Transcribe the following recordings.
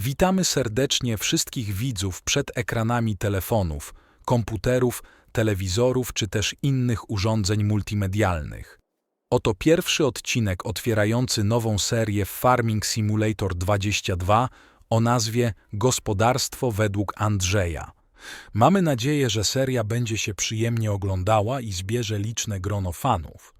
Witamy serdecznie wszystkich widzów przed ekranami telefonów, komputerów, telewizorów czy też innych urządzeń multimedialnych. Oto pierwszy odcinek otwierający nową serię Farming Simulator 22 o nazwie Gospodarstwo według Andrzeja. Mamy nadzieję, że seria będzie się przyjemnie oglądała i zbierze liczne grono fanów.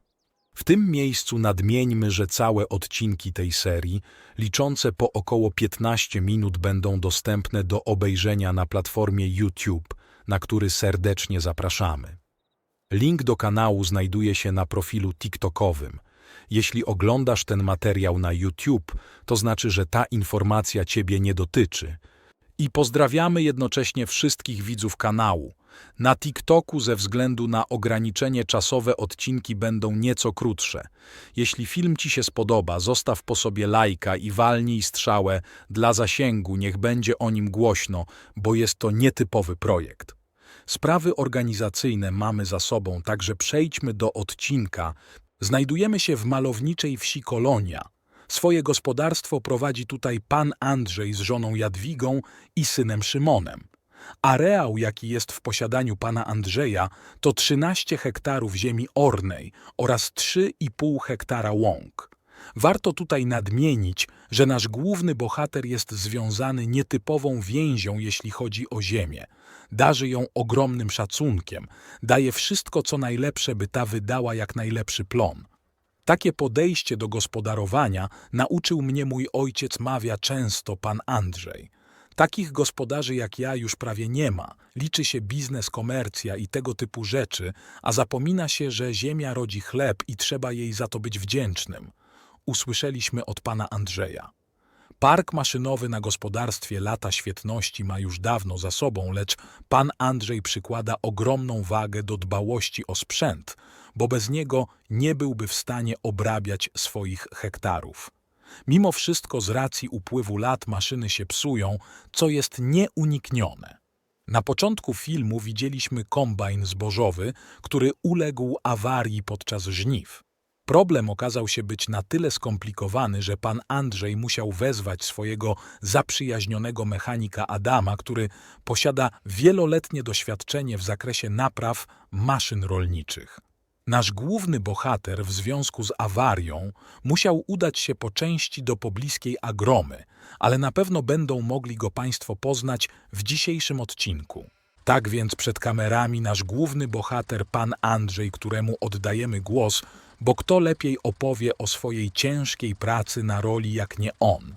W tym miejscu nadmieńmy, że całe odcinki tej serii, liczące po około 15 minut, będą dostępne do obejrzenia na platformie YouTube, na który serdecznie zapraszamy. Link do kanału znajduje się na profilu TikTokowym. Jeśli oglądasz ten materiał na YouTube, to znaczy, że ta informacja Ciebie nie dotyczy. I pozdrawiamy jednocześnie wszystkich widzów kanału. Na TikToku ze względu na ograniczenie czasowe odcinki będą nieco krótsze. Jeśli film Ci się spodoba, zostaw po sobie lajka i walnij strzałę dla zasięgu, niech będzie o nim głośno, bo jest to nietypowy projekt. Sprawy organizacyjne mamy za sobą, także przejdźmy do odcinka. Znajdujemy się w malowniczej wsi Kolonia. Swoje gospodarstwo prowadzi tutaj pan Andrzej z żoną Jadwigą i synem Szymonem. Areał, jaki jest w posiadaniu pana Andrzeja, to 13 hektarów ziemi ornej oraz 3,5 hektara łąk. Warto tutaj nadmienić, że nasz główny bohater jest związany nietypową więzią, jeśli chodzi o ziemię. Darzy ją ogromnym szacunkiem, daje wszystko, co najlepsze, by ta wydała jak najlepszy plon. Takie podejście do gospodarowania nauczył mnie mój ojciec, mawia często pan Andrzej. Takich gospodarzy jak ja już prawie nie ma. Liczy się biznes, komercja i tego typu rzeczy, a zapomina się, że ziemia rodzi chleb i trzeba jej za to być wdzięcznym. Usłyszeliśmy od pana Andrzeja. Park maszynowy na gospodarstwie lata świetności ma już dawno za sobą, lecz pan Andrzej przykłada ogromną wagę do dbałości o sprzęt, bo bez niego nie byłby w stanie obrabiać swoich hektarów. Mimo wszystko z racji upływu lat maszyny się psują, co jest nieuniknione. Na początku filmu widzieliśmy kombajn zbożowy, który uległ awarii podczas żniw. Problem okazał się być na tyle skomplikowany, że pan Andrzej musiał wezwać swojego zaprzyjaźnionego mechanika Adama, który posiada wieloletnie doświadczenie w zakresie napraw maszyn rolniczych. Nasz główny bohater w związku z awarią musiał udać się po części do pobliskiej agromy, ale na pewno będą mogli go Państwo poznać w dzisiejszym odcinku. Tak więc przed kamerami nasz główny bohater, pan Andrzej, któremu oddajemy głos, bo kto lepiej opowie o swojej ciężkiej pracy na roli jak nie on.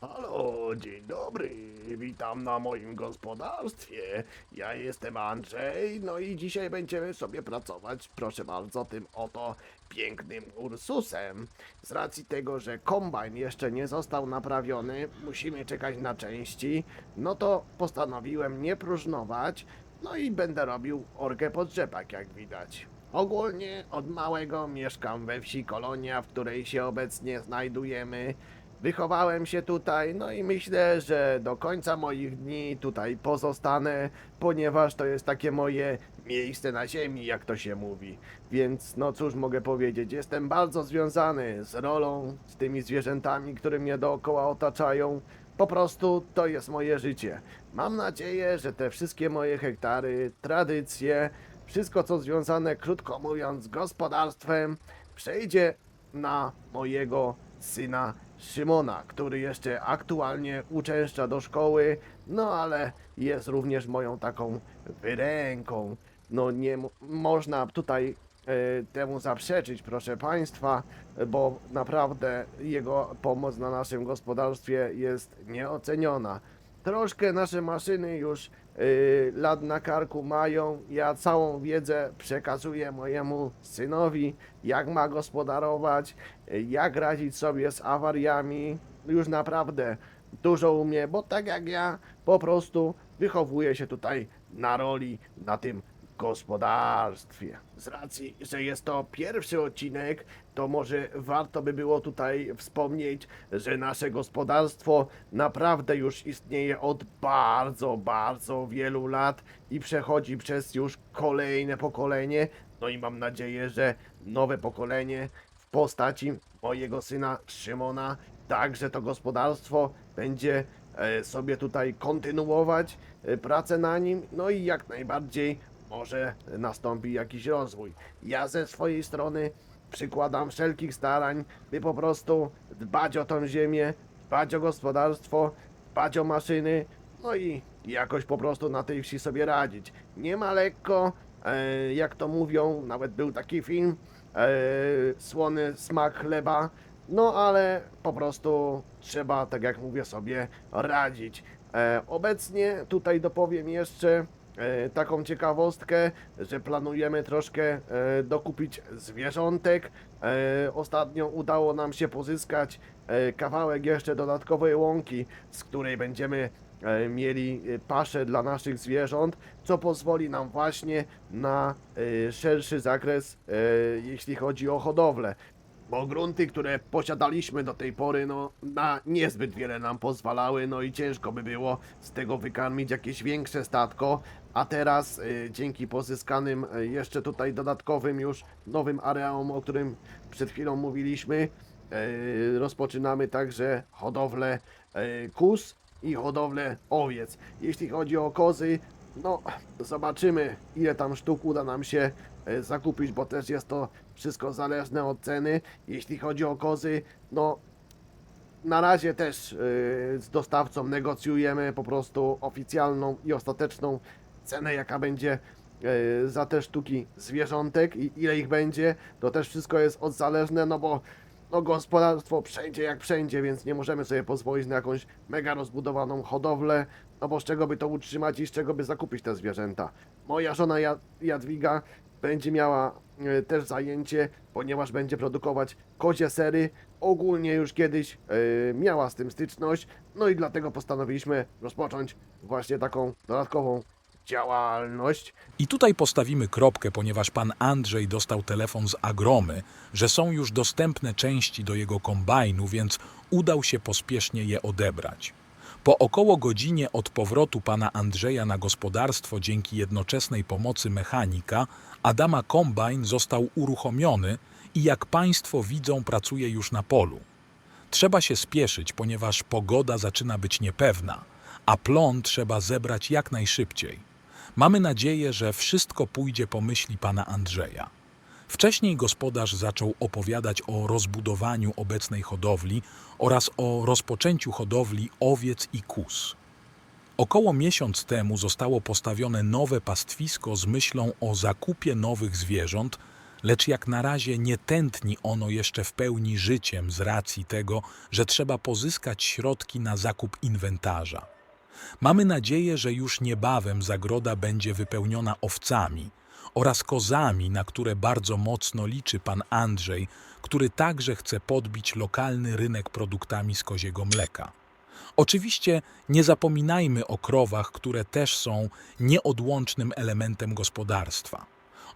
Halo, dzień dobry. Witam na moim gospodarstwie. Ja jestem Andrzej, no i dzisiaj będziemy sobie pracować, proszę bardzo, tym oto pięknym Ursusem. Z racji tego, że kombajn jeszcze nie został naprawiony, musimy czekać na części, no to postanowiłem nie próżnować, no i będę robił orgę pod rzepak, jak widać. Ogólnie od małego mieszkam we wsi Kolonia, w której się obecnie znajdujemy. Wychowałem się tutaj, no i myślę, że do końca moich dni tutaj pozostanę, ponieważ to jest takie moje miejsce na ziemi, jak to się mówi. Więc no cóż mogę powiedzieć, jestem bardzo związany z rolą, z tymi zwierzętami, które mnie dookoła otaczają. Po prostu to jest moje życie. Mam nadzieję, że te wszystkie moje hektary, tradycje, wszystko co związane, krótko mówiąc, z gospodarstwem, przejdzie na mojego syna Szymona, który jeszcze aktualnie uczęszcza do szkoły, no ale jest również moją taką wyręką. No nie można tutaj e, temu zaprzeczyć, proszę Państwa, bo naprawdę jego pomoc na naszym gospodarstwie jest nieoceniona. Troszkę nasze maszyny już y, lat na karku mają. Ja całą wiedzę przekazuję mojemu synowi, jak ma gospodarować, y, jak radzić sobie z awariami. Już naprawdę dużo umie, bo tak jak ja, po prostu wychowuję się tutaj na roli, na tym gospodarstwie. Z racji, że jest to pierwszy odcinek, to może warto by było tutaj wspomnieć, że nasze gospodarstwo naprawdę już istnieje od bardzo, bardzo wielu lat i przechodzi przez już kolejne pokolenie. No i mam nadzieję, że nowe pokolenie w postaci mojego syna Szymona także to gospodarstwo będzie e, sobie tutaj kontynuować e, pracę na nim, no i jak najbardziej może nastąpi jakiś rozwój. Ja ze swojej strony przykładam wszelkich starań, by po prostu dbać o tą ziemię, dbać o gospodarstwo, dbać o maszyny, no i jakoś po prostu na tej wsi sobie radzić. Nie ma lekko, e, jak to mówią, nawet był taki film, e, słony smak chleba, no ale po prostu trzeba, tak jak mówię sobie, radzić. E, obecnie tutaj dopowiem jeszcze taką ciekawostkę, że planujemy troszkę e, dokupić zwierzątek. E, ostatnio udało nam się pozyskać e, kawałek jeszcze dodatkowej łąki, z której będziemy e, mieli e, paszę dla naszych zwierząt, co pozwoli nam właśnie na e, szerszy zakres, e, jeśli chodzi o hodowlę. Bo grunty, które posiadaliśmy do tej pory, no na niezbyt wiele nam pozwalały, no i ciężko by było z tego wykarmić jakieś większe statko, a teraz y, dzięki pozyskanym y, jeszcze tutaj dodatkowym już nowym areałom, o którym przed chwilą mówiliśmy, y, rozpoczynamy także hodowlę y, kus i hodowlę owiec. Jeśli chodzi o kozy, no zobaczymy ile tam sztuk uda nam się e, zakupić, bo też jest to wszystko zależne od ceny. Jeśli chodzi o kozy, no na razie też e, z dostawcą negocjujemy po prostu oficjalną i ostateczną cenę, jaka będzie e, za te sztuki zwierzątek i ile ich będzie. To też wszystko jest odzależne, no bo no gospodarstwo wszędzie jak wszędzie, więc nie możemy sobie pozwolić na jakąś mega rozbudowaną hodowlę, no bo z czego by to utrzymać i z czego by zakupić te zwierzęta. Moja żona Jad- Jadwiga będzie miała e, też zajęcie, ponieważ będzie produkować kozie sery. Ogólnie już kiedyś e, miała z tym styczność, no i dlatego postanowiliśmy rozpocząć właśnie taką dodatkową działalność. I tutaj postawimy kropkę, ponieważ pan Andrzej dostał telefon z Agromy, że są już dostępne części do jego kombajnu, więc udał się pospiesznie je odebrać. Po około godzinie od powrotu pana Andrzeja na gospodarstwo dzięki jednoczesnej pomocy mechanika, Adama kombajn został uruchomiony i jak państwo widzą pracuje już na polu. Trzeba się spieszyć, ponieważ pogoda zaczyna być niepewna, a plon trzeba zebrać jak najszybciej. Mamy nadzieję, że wszystko pójdzie po myśli pana Andrzeja. Wcześniej gospodarz zaczął opowiadać o rozbudowaniu obecnej hodowli oraz o rozpoczęciu hodowli owiec i kus. Około miesiąc temu zostało postawione nowe pastwisko z myślą o zakupie nowych zwierząt, lecz jak na razie nie tętni ono jeszcze w pełni życiem z racji tego, że trzeba pozyskać środki na zakup inwentarza. Mamy nadzieję, że już niebawem zagroda będzie wypełniona owcami oraz kozami, na które bardzo mocno liczy pan Andrzej, który także chce podbić lokalny rynek produktami z koziego mleka. Oczywiście nie zapominajmy o krowach, które też są nieodłącznym elementem gospodarstwa.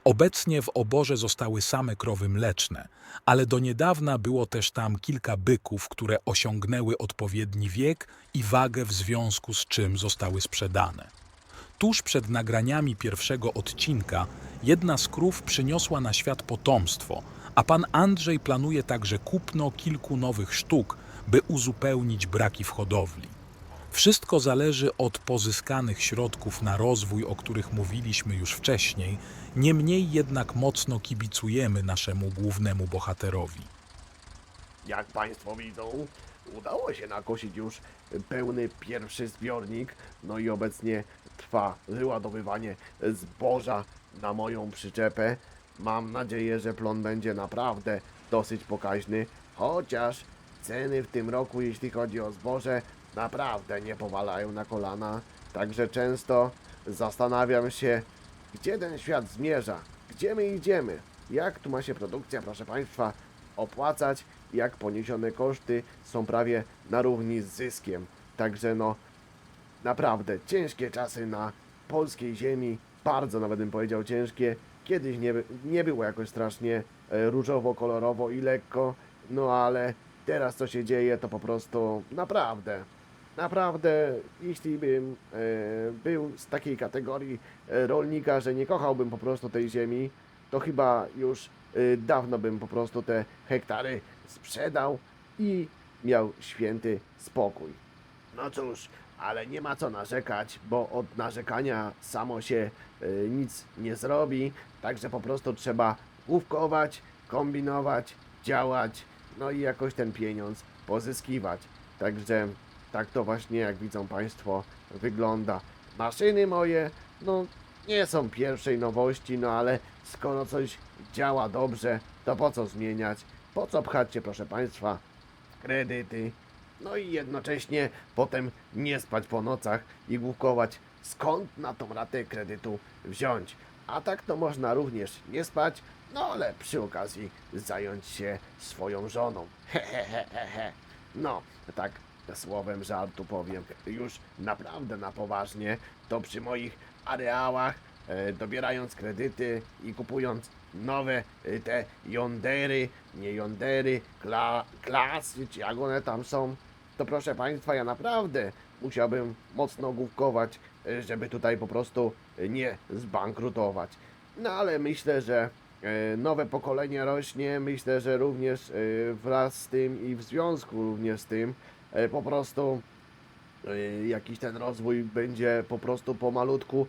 Obecnie w oborze zostały same krowy mleczne, ale do niedawna było też tam kilka byków, które osiągnęły odpowiedni wiek i wagę w związku z czym zostały sprzedane. Tuż przed nagraniami pierwszego odcinka jedna z krów przyniosła na świat potomstwo, a pan Andrzej planuje także kupno kilku nowych sztuk, by uzupełnić braki w hodowli. Wszystko zależy od pozyskanych środków na rozwój, o których mówiliśmy już wcześniej, niemniej jednak mocno kibicujemy naszemu głównemu bohaterowi. Jak Państwo widzą, udało się nakosić już pełny pierwszy zbiornik, no i obecnie trwa wyładowywanie zboża na moją przyczepę. Mam nadzieję, że plon będzie naprawdę dosyć pokaźny, chociaż ceny w tym roku, jeśli chodzi o zboże, naprawdę nie powalają na kolana, także często zastanawiam się, gdzie ten świat zmierza, gdzie my idziemy, jak tu ma się produkcja, proszę Państwa, opłacać, jak poniesione koszty są prawie na równi z zyskiem. Także no, naprawdę ciężkie czasy na polskiej ziemi, bardzo nawet bym powiedział ciężkie. Kiedyś nie, nie było jakoś strasznie e, różowo, kolorowo i lekko, no ale teraz co się dzieje to po prostu naprawdę, naprawdę jeśli bym e, był z takiej kategorii e, rolnika, że nie kochałbym po prostu tej ziemi, to chyba już y, dawno bym po prostu te hektary sprzedał i miał święty spokój. No cóż, ale nie ma co narzekać, bo od narzekania samo się y, nic nie zrobi, także po prostu trzeba główkować, kombinować, działać, no i jakoś ten pieniądz pozyskiwać. Także tak to właśnie, jak widzą Państwo, wygląda. Maszyny moje, no nie są pierwszej nowości, no ale skoro coś działa dobrze, to po co zmieniać? Po co pchać się, proszę Państwa, kredyty? No i jednocześnie potem nie spać po nocach i główkować, skąd na tą ratę kredytu wziąć. A tak to można również nie spać, no ale przy okazji zająć się swoją żoną. Hehehehe. No, tak słowem żartu powiem, już naprawdę na poważnie, to przy moich areałach, e, dobierając kredyty i kupując nowe e, te jondery, nie jondery, kla, klasy, czy jak one tam są, to proszę Państwa, ja naprawdę musiałbym mocno główkować, e, żeby tutaj po prostu nie zbankrutować. No ale myślę, że e, nowe pokolenie rośnie, myślę, że również e, wraz z tym i w związku również z tym po prostu e, jakiś ten rozwój będzie po prostu pomalutku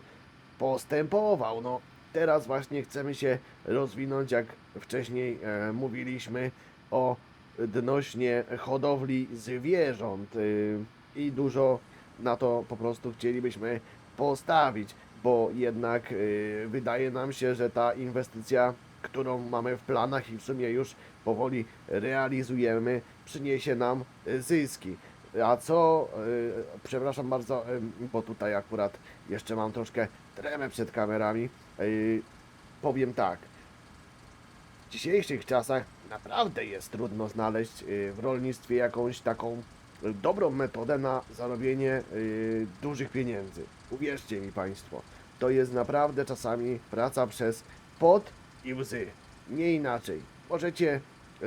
postępował. No teraz właśnie chcemy się rozwinąć, jak wcześniej e, mówiliśmy o odnośnie hodowli zwierząt i dużo na to po prostu chcielibyśmy postawić, bo jednak wydaje nam się, że ta inwestycja, którą mamy w planach i w sumie już powoli realizujemy, przyniesie nam y, zyski. A co, y, przepraszam bardzo, bo tutaj akurat jeszcze mam troszkę tremę przed kamerami, y, powiem tak, w dzisiejszych czasach naprawdę jest trudno znaleźć w rolnictwie jakąś taką dobrą metodę na zarobienie dużych pieniędzy. Uwierzcie mi Państwo, to jest naprawdę czasami praca przez pot i łzy. Nie inaczej. Możecie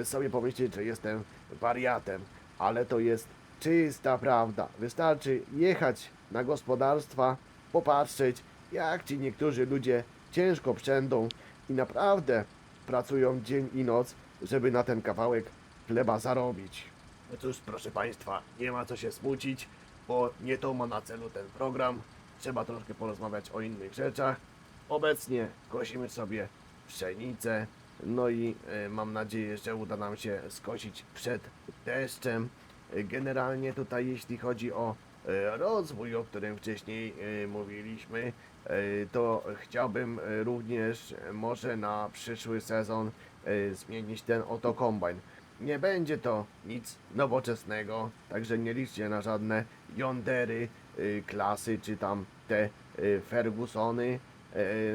sobie pomyśleć, że jestem wariatem, ale to jest czysta prawda. Wystarczy jechać na gospodarstwa, popatrzeć, jak ci niektórzy ludzie ciężko przędą i naprawdę pracują dzień i noc, żeby na ten kawałek chleba zarobić. No cóż, proszę Państwa, nie ma co się smucić, bo nie to ma na celu ten program. Trzeba troszkę porozmawiać o innych rzeczach. Obecnie kosimy sobie pszenicę, no i e, mam nadzieję, że uda nam się skosić przed deszczem. Generalnie tutaj, jeśli chodzi o e, rozwój, o którym wcześniej e, mówiliśmy, to chciałbym również może na przyszły sezon zmienić ten oto kombajn. Nie będzie to nic nowoczesnego, także nie liczcie na żadne Yondery, klasy czy tam te Fergusony,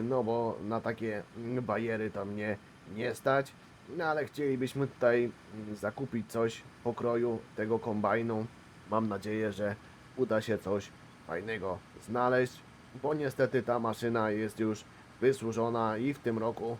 no bo na takie bajery tam nie, nie stać. No ale chcielibyśmy tutaj zakupić coś pokroju tego kombajnu. Mam nadzieję, że uda się coś fajnego znaleźć, bo niestety ta maszyna jest już wysłużona i w tym roku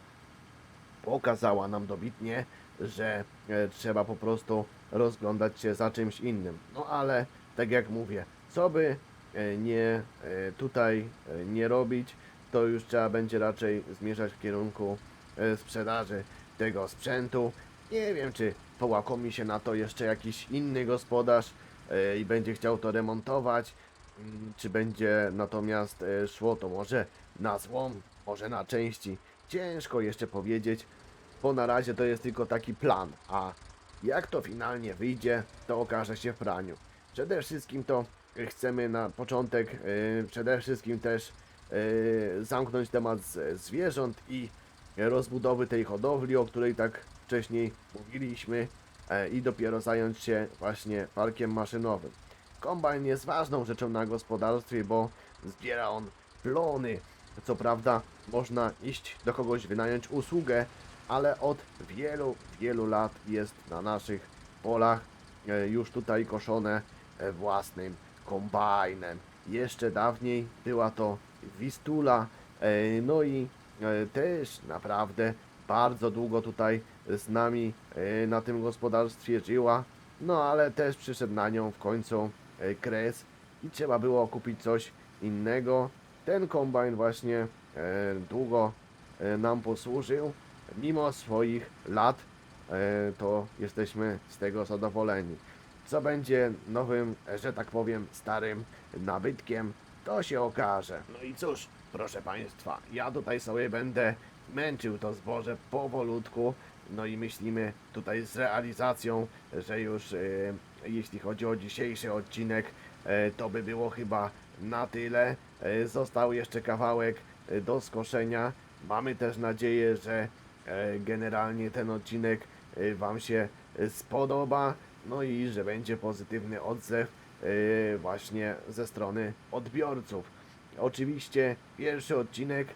pokazała nam dobitnie, że e, trzeba po prostu rozglądać się za czymś innym. No ale tak jak mówię, co by e, nie e, tutaj e, nie robić, to już trzeba będzie raczej zmierzać w kierunku e, sprzedaży tego sprzętu. Nie wiem, czy połakomi się na to jeszcze jakiś inny gospodarz e, i będzie chciał to remontować, mm, czy będzie natomiast e, szło to może na złom, może na części. Ciężko jeszcze powiedzieć, bo na razie to jest tylko taki plan, a jak to finalnie wyjdzie, to okaże się w praniu. Przede wszystkim to chcemy na początek przede wszystkim też zamknąć temat zwierząt i rozbudowy tej hodowli, o której tak wcześniej mówiliśmy e, i dopiero zająć się właśnie parkiem maszynowym. Kombajn jest ważną rzeczą na gospodarstwie, bo zbiera on plony. Co prawda można iść do kogoś wynająć usługę, ale od wielu, wielu lat jest na naszych polach e, już tutaj koszone e, własnym kombajnem. Jeszcze dawniej była to Wistula, e, no i e, też naprawdę bardzo długo tutaj z nami e, na tym gospodarstwie żyła, no ale też przyszedł na nią w końcu kres i trzeba było kupić coś innego. Ten kombajn właśnie długo nam posłużył, mimo swoich lat, to jesteśmy z tego zadowoleni. co będzie nowym, że tak powiem, starym nabytkiem, to się okaże. No i cóż, proszę Państwa, ja tutaj sobie będę męczył to zboże powolutku, no i myślimy tutaj z realizacją, że już e, jeśli chodzi o dzisiejszy odcinek, e, to by było chyba na tyle. E, został jeszcze kawałek do skoszenia. Mamy też nadzieję, że generalnie ten odcinek Wam się spodoba, no i że będzie pozytywny odzew właśnie ze strony odbiorców. Oczywiście pierwszy odcinek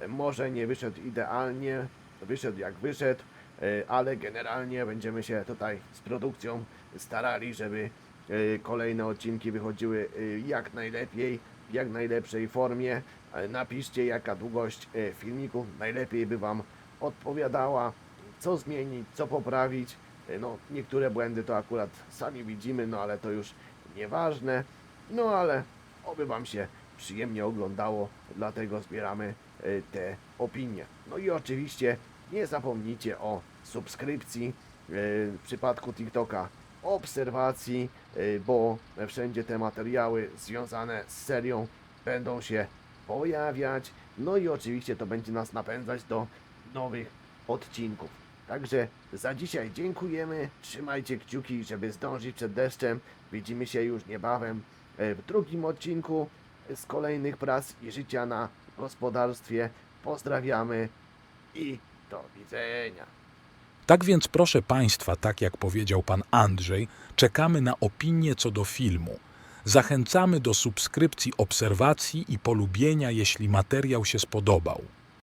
e, może nie wyszedł idealnie, wyszedł jak wyszedł, e, ale generalnie będziemy się tutaj z produkcją starali, żeby e, kolejne odcinki wychodziły e, jak najlepiej, w jak najlepszej formie. E, Napiszcie jaka długość e, filmików najlepiej by Wam odpowiadała, co zmienić, co poprawić. E, No, niektóre błędy to akurat sami widzimy, no ale to już nieważne. No ale oby Wam się przyjemnie oglądało, dlatego zbieramy e, te opinie. No i oczywiście nie zapomnijcie o subskrypcji, e, w przypadku TikToka obserwacji, e, bo wszędzie te materiały związane z serią będą się pojawiać. No i oczywiście to będzie nas napędzać do nowych odcinków. Także za dzisiaj dziękujemy. Trzymajcie kciuki, żeby zdążyć przed deszczem. Widzimy się już niebawem e, w drugim odcinku z kolejnych prac i życia na gospodarstwie. Pozdrawiamy i do widzenia. Tak więc proszę Państwa, tak jak powiedział Pan Andrzej, czekamy na opinie co do filmu. Zachęcamy do subskrypcji, obserwacji i polubienia, jeśli materiał się spodobał.